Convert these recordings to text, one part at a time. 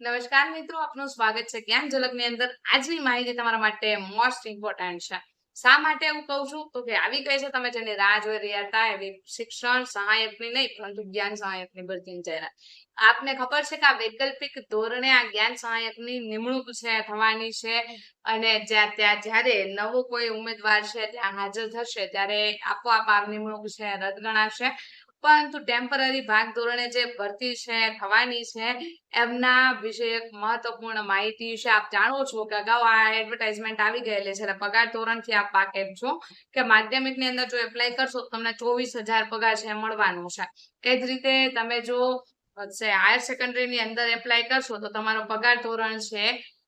નમસ્કાર મિત્રો, આપનું સ્વાગત છે જ્ઞાન ઝલકની અંદર આજની માહિતી તમારા માટે મોસ્ટ ઇમ્પોર્ટન્ટ છે. શા માટે એવું કહું છું? તો કે આવી ગઈ છે, તમે જેની રાહ જોઈ રહ્યા હતા એવી શિક્ષણ સહાયકની નહીં, પરંતુ જ્ઞાન સહાયકની ભરતીની જાહેરાત. આપને ખબર છે કે આ વૈકલ્પિક ધોરણે આ જ્ઞાન સહાયકની નિમણૂક છે, થવાની છે અને જ્યાં ત્યાં જ્યારે નવો કોઈ ઉમેદવાર છે, ત્યાં હાજર થશે, ત્યારે આપોઆપ આ નિમણૂક છે, રદ ગણાશે. પરંતુ ટેમ્પરરી ભાગ ધોરણે જે ભરતી છે, થવાની છે, એમના વિશે એક મહત્વપૂર્ણ માહિતી વિશે આપ જાણો છો કે અગાઉ આ એડવર્ટાઇઝમેન્ટ આવી ગયેલી છે પગાર ધોરણથી આપ પાકેટ છો કે માધ્યમિકની અંદર જો એપ્લાય કરશો તમને ચોવીસ હજાર પગાર છે મળવાનો છે. એ જ રીતે તમે જો હાયર સેકન્ડરીની અંદર એપ્લાય કરશો તો તમારો પગાર ધોરણ છે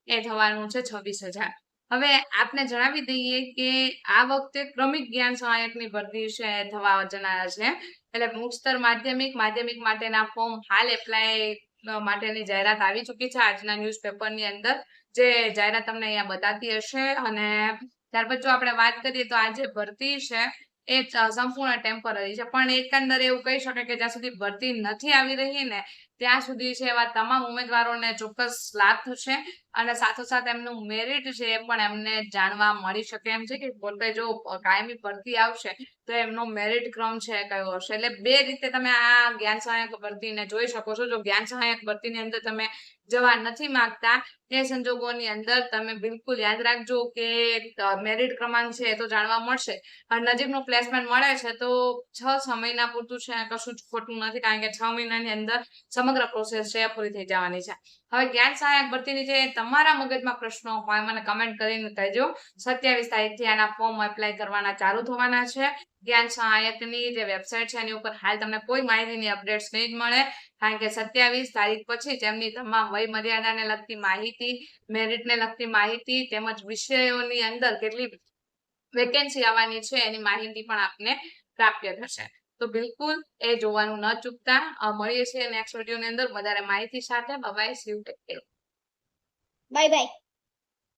એ થવાનું છે છવ્વીસ હજાર. હવે આપને જણાવી દઈએ કે આ વખતે ક્રમિક જ્ઞાન સહાયકની ભરતી છે, થવા જનારા છે. એટલે ઉચ્ચતર માધ્યમિક માધ્યમિક માટેના ફોર્મ હાલ એપ્લાય માટેની જાહેરાત આવી ચૂકી છે. આજના ન્યૂઝપેપરની અંદર જે જાહેરાત તમને અહીંયા બતાતી હશે. અને ત્યાર પછી જો આપણે વાત કરીએ તો આ જે ભરતી છે એ સંપૂર્ણ ટેમ્પરરી છે. પણ એકંદરે એવું કહી શકાય કે જ્યાં સુધી ભરતી નથી આવી રહી ને ત્યાં સુધી છે એવા તમામ ઉમેદવારોને ચોક્કસ લાભ થશે અને સાથોસાથ એમનું મેરિટ છે એ પણ એમને જાણવા મળી શકે. એમ છે કે પોતે જો કાયમી ભરતી આવશે તો એમનો મેરિટ ક્રમ છે કયો હશે? એટલે બે રીતે તમે આ જ્ઞાન સહાયક ભરતીને જોઈ શકો છો. જો જ્ઞાન સહાયક ભરતીની અંદર તમે જવા નથી માંગતા, તે સંજોગોની અંદર તમે બિલકુલ યાદ રાખજો કે મેરિટ ક્રમાંક છે એ તો જાણવા મળશે. અને નજીકનું પ્લેસમેન્ટ મળે છે તો છ મહિના પૂરતું છે, કશું જ ખોટું નથી કારણ કે છ મહિનાની અંદર સમગ્ર પ્રોસેસ છે પૂરી થઈ જવાની છે. હવે જ્ઞાન સહાયક ભરતીની જે તમારા મગજમાં પ્રશ્નો હોય, મને કમેન્ટ કરીને કહેજો. સત્યાવીસ તારીખથી આના ફોર્મ એપ્લાય કરવાના ચાલુ થવાના છે. જ્ઞાન સહાયકની જે વેબસાઇટ છે, એની ઉપર હાલ તમને કોઈ માહિતીની અપડેટ્સ નહીં જ મળે. કારણ કે સત્યાવીસ તારીખ પછી તેમની તમામ વય મર્યાદાને લગતી માહિતી મેરિટને લગતી માહિતી તેમજ વિષયોની અંદર કેટલી વેકેન્સી આવવાની છે, એની માહિતી પણ આપને પ્રાપ્ય થશે. તો બિલકુલ એ જોવાનું ન ચૂકતા. મળીએ છીએ નેક્સ્ટ વિડીયોની અંદર. વધારે માહિતી સાથે. Bye see you take care bye bye